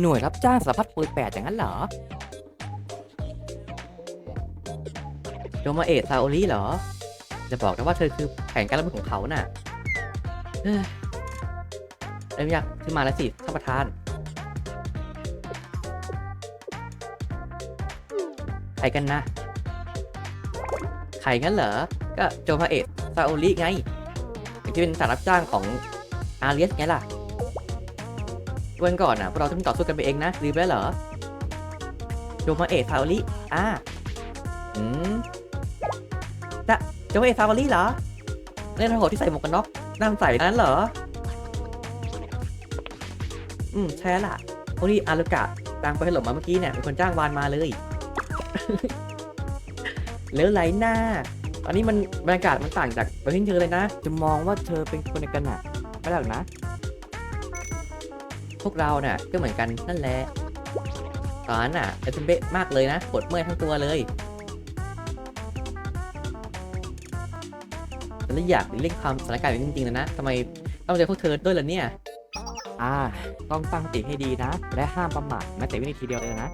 หน่วยรับจ้างสารพัดปืนแปดอย่างนั้นเหรอ โดมาเอะซาโอริเหรอ จะบอกนะว่าเธอคือแผนการระเบิดของเขาน่ะเอ้ยเริ่มยากขึ้นมาแล้วสิท่านประธาน ใครกันนะ ใครงั้นเหรอ ก็โจมาเอะซาโอริไงอย่างที่เป็นสารรับจ้างของอาเรียสไงล่ะ วันก่อนน่ะพวกเราต้องต่อสู้กันไปเองนะลืมไปแล้วเหรอโจมาเอะซาโอริอ่าอืมจะโจมาเอะซาโอริเหรอเล่นโหดที่ใส่หมวกกันน็อกน้ำใส่นั้นเหรอ อืมใช่แล้วล่ะพวกนี้อารุกะตามไปให้หลบมาเมื่อกี้เนี่ยเป็นคนจ้างวานมาเลยเลือไหลหน้า ตอนนี้มันบรรยากาศมันต่างจากประเทศเธอเลยนะ จะมองว่าเธอเป็นคนในกันอะไม่ได้หรอกนะ พวกเราเนี่ยก็เหมือนกันนั่นแหละตอนนั้นอะไอ้เป็นเบะมากเลยนะปวดเมื่อยทั้งตัวเลยแล้วอยากเล่นความสถานการณ์แบบนี้จริงๆเลยนะทำไมต้องเจอพวกเธอด้วยล่ะเนี่ย อ่า ต้องตั้งสติให้ดีนะ และห้ามประมาทแม้แต่วินาทีเดียวเลยนะ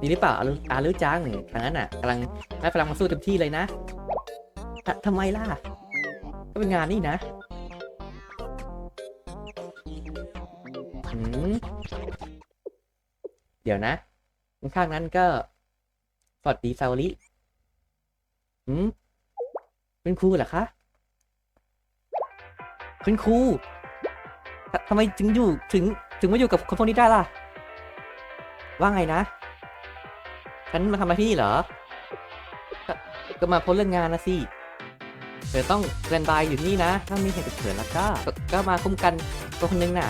ดีหรือเปล่าอารุอารุจังทางนั้นอะกำลังให้พลังมาสู้เต็มที่เลยนะททำไมล่ะ ก็เป็นงานนี่นะ ยวนะข้างนั้นก็สวัสดีซาโอริหืมเป็นครูเหรอคะเป็นครูทำไมถึงอยู่ถึงถึงมาอยู่กับคนพวกนี้ได้ล่ะ ว่าไงนะ ฉันมาทำอะไรที่นี่เหรอ ก็มาพ้นเรื่องงานนะสิเธอต้องแรนบายอยู่นี่นะ ถ้ามีเหตุฉุกเฉินแล้วก็ ก็มาคุ้มกันตัวคนนึงน่ะ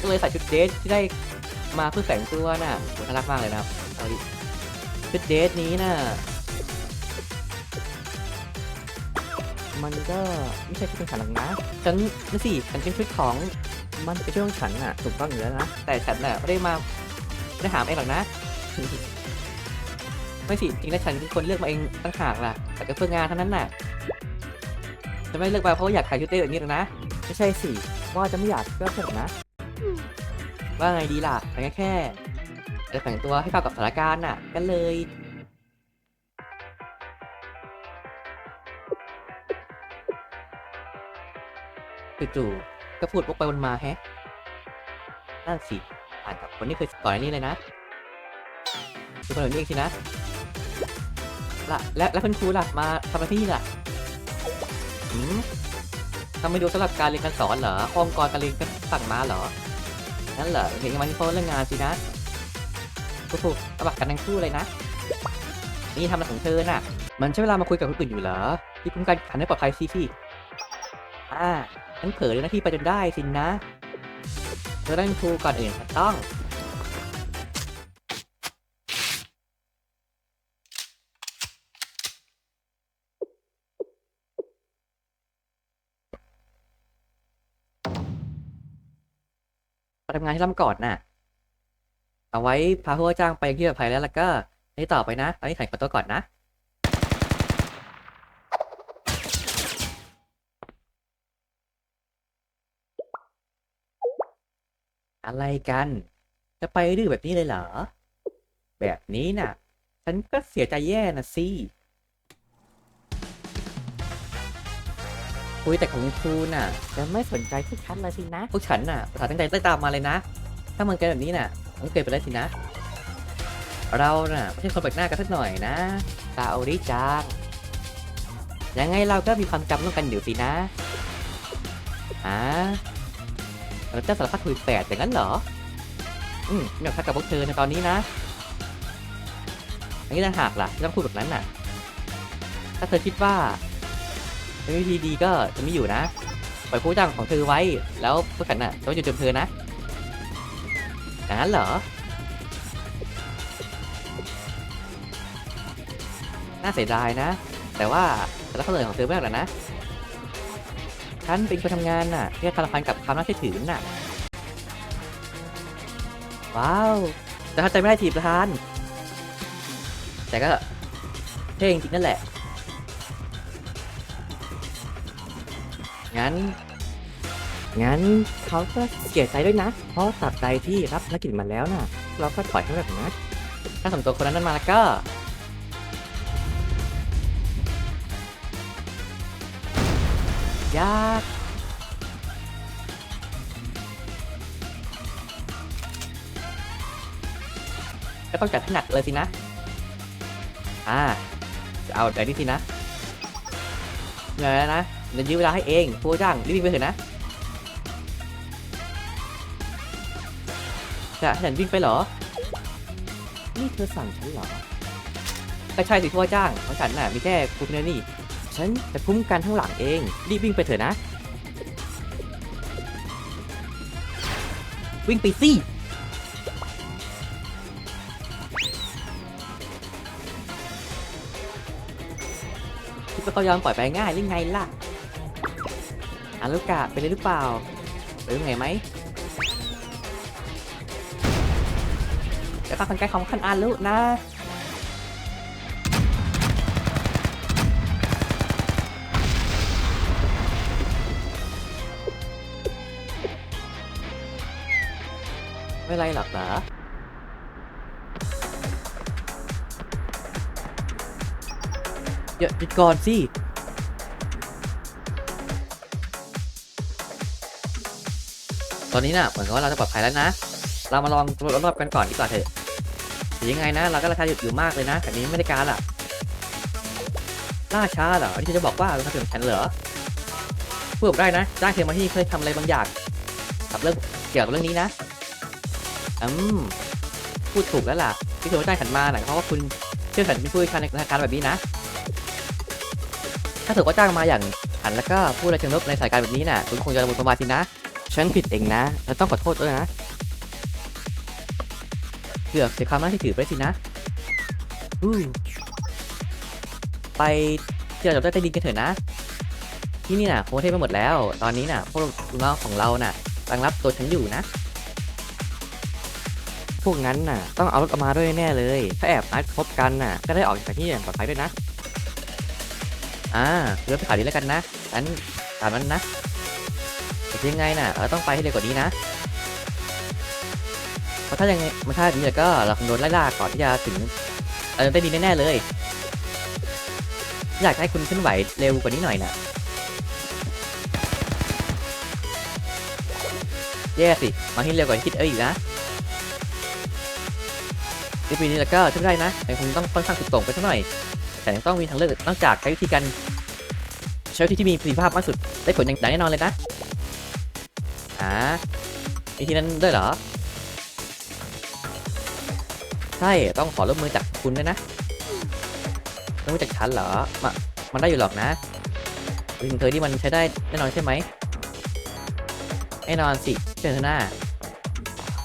ก็เลยใส่ชุดเดทที่ได้ มาเพื่อแฝงตัวน่ะน่ารักมากเลยนะครับเอาดิชุดเดทนี้น่ะมันก็ไม่ใช่ชุดของฉันหรอกนะฉันนั่นสิฉันเป็นชุดของมันเป็นชุดของฉันน่ะถูกต้องอยู่แล้วนะแต่ฉันน่ะไม่ได้มาไม่ได้หามเองหรอกนะไม่สิจริงแล้วฉันเป็นคนเลือกมาเองตั้งหากล่ะแต่ก็เพื่องานเท่านั้นน่ะจะไม่เลือกมาเพราะอยากขายชุดเดทแบบนี้หรอกนะไม่ใช่สิว่าจะไม่อยากก็เถอะนะ ว่าไงดีล่ะแต่แค่จะแต่งตัวให้เข้ากับสถานการณ์น่ะ กันเลย จู่ๆก็พูดวกไปวนมาแฮะ นั่นสิ อ่านกับคนที่เคยก่อนนี้เลยนะคือคนแบบนี้เองสินะละและและคุณครูล่ะ มาทำอะไรที่นี่ล่ะหืมทำไมดูสำหรับการเรียนการสอนเหรอองค์กรการเรียนการสั่งมาเหรอ นั่นเหรอเห็นมันโฟนเรื่องงานสินะถูกๆสมัครกันทั้งคู่เลยนะ นี่ทำอะไรของเธอน่ะ มันใช้เวลามาคุยกับคนอื่นอยู่เหรอที่คุ้มกันขันให้ปลอดภัยสิพี่อ่าฉันเผลอเลยนะที่ไปจนได้สินะเธอต้องครูก่อนอื่นต้อง มาทำงานที่ร่ำก่อนน่ะ เอาไว้พาผู้ว่าจ้างไปที่ปลอดภัยแล้วแล้วก็นี่ต่อไปนะตอนนี้ถ่ายขอตัวก่อนนะอะไรกัน จะไปดื้อแบบนี้เลยเหรอ แบบนี้น่ะ ฉันก็เสียใจแย่นะสิ คุยแต่ของคูน่ะจะไม่สนใจพวกฉันเลยสินะ พวกฉันน่ะประสาตั้งใจไล่ตามมาเลยนะ ถ้ามันเกินแบบนี้น่ะมันเกินไปแล้วสินะ เราน่ะไม่ใช่คนแปลกหน้ากันสักหน่อยนะตาโอริจังยังไงเราก็มีความจำร่วมกันอยู่สินะอ่าเราจะสารพัดคุยแปดอย่างนั้นเหรอ อืมไม่อยากทักกับพวกเธอในตอนนี้นะอย่างนี้ต่างหากล่ะที่ต้องพูดแบบนั้นน่ะ ถ้าเธอคิดว่า เป็นวิธีดีก็จะไม่อยู่นะ ปล่อยผู้จ้างของเธอไว้ แล้วพวกฉันน่ะจะไม่จุดจมเธอนะอย่างนั้นเหรอ น่าเสียดายนะ แต่ว่าแต่ละข้อเสนอของเธอไม่หรอนะฉันเป็นคนทำงานน่ะเที่ทำพันกับความน่าเชื่อถือน่ะ ว้าวแต่ถ้าใจไม่ได้ทีบประธาน แต่ก็เท่จริงๆนั่นแหละ งั้น งั้นเขาก็เสียใจด้วยนะ เพราะตัดใดที่รับภารกิจมาแล้วน่ะ เราก็ถอยให้แบบนั้นถ้าส่งตัวคนนั้นมาแล้วก็ยากก็ต้องจัดให้หนักเลยสินะ อ่า จะเอาแบบนี้สินะ เหนื่อยแล้วนะ เดี๋ยวยื้อเวลาให้เองผู้จ้างรีบไปเถอะนะจะให้ฉันวิ่งไปเหรอ นี่เธอสั่งฉันเหรอก็ใช่สิผู้ว่าจ้างเพราะฉันน่ะมีแค่คุณเนนี่ ฉันจะคุ้มกันทั้งหลังเอง รีบวิ่งไปเถอะนะ วิ่งไปสิคิดว่าเขายอมปล่อยไปง่ายหรือไงล่ะ อาลูกาเป็นหรือเปล่าหรือไงไหมจะต้องคนใกล้ของคันอาลุนะไม่ไรหรอกเหรอเดี๋ยวหยุดก่อนสิ ตอนนี้น่ะเหมือนกับว่าเราจะปลอดภัยแล้วนะ เรามาลองตรวจรอบๆกันก่อนดีกว่าเถอะยังไงนะ เราก็ราคาหยุดอยู่มากเลยนะแบบนี้ไม่ได้การอะล่าช้าเหรอที่จะบอกว่าเราทำถึงฉันเหรอพูดได้นะจ้างเธอมาที่นี่เคยทำอะไรบางอย่างกับเรื่องเกี่ยวกับเรื่องนี้นะอืมพูดถูกแล้วล่ะที่เธอจ้างฉันมาน่ะเพราะว่าคุณเชื่อฉันเป็นผู้ชาญในสถานการณ์แบบนี้นะ ถ้าเธอก็จ้างมาอย่างฉันแล้วก็พูดอะไรเชิงลบในสถานการณ์แบบนี้น่ะ คุณคงจะระบุประมาณสินะ ฉันผิดเองนะแล้วต้องขอโทษด้วยนะเกือบเสียความน่าที่ถือไปสินะอู้ไปที่เราจะได้ใต้ดินกันเถอะนะ ที่นี่น่ะโคเทพไปหมดแล้ว ตอนนี้น่ะ พวกลูกน้องของเราน่ะกำลังรับตัวฉันอยู่นะ พวกนั้นน่ะ ต้องเอารถออกมาด้วยแน่เลย ถ้าแอบนัดพบกันน่ะ ก็ได้ออกจากที่อย่างปลอดภัยด้วยนะ อ่าเรือไปข่าวดีแล้วกันนะงั้นตามนั้นนะแต่ ยังไงน่ะเราต้องไปให้เร็วกว่านี้นะเพราะถ้ายังไงมันถ้าอย่างนี้แล้วก็เราคงโดนไล่ล่าก่อนที่จะถึงเออได้ดีแน่ๆเลย อยากให้คุณเคลื่อนไหวเร็วกว่านี้หน่อยน่ะแย่สิ มาที่เร็วกว่าที่คิดเอ้ยอีกนะในปีนี้แล้วก็ช่วยได้นะ แต่คงต้องค่อนข้างสุดโต่งไปสักหน่อย แต่ยังต้องมีทางเลือกนอกจากใช้วิธีการใช้วิธีที่มีประสิทธิภาพมากสุดได้ผลอย่างแน่นอนเลยนะ อ่าวิธีนั้นด้วยเหรอ ใช่ ต้องขอร่วมมือจากคุณด้วยนะร่วมมือจากฉันเหรอมามันได้อยู่หรอกนะวิธีของเธอที่มันใช้ได้แน่นอนใช่ไหมแน่นอนสิเชื่อเธอหน้า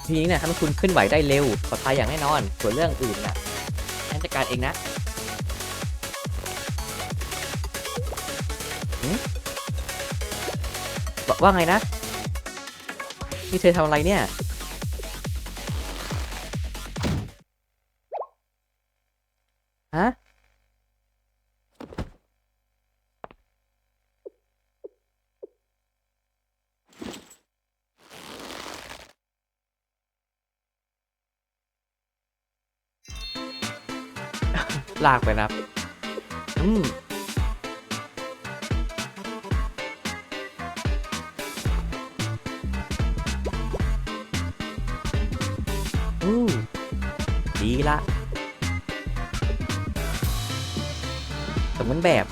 ทีนี้เนี่ยทำให้คุณขึ้นไหวได้เร็วปลอดภัยอย่างแน่นอน ส่วนเรื่องอื่นน่ะฉันจัดการเองนะบอกว่าไงนะ นี่เธอทำอะไรเนี่ย ฮะ ลากไปนะครับ อืม ละสมมติแบบ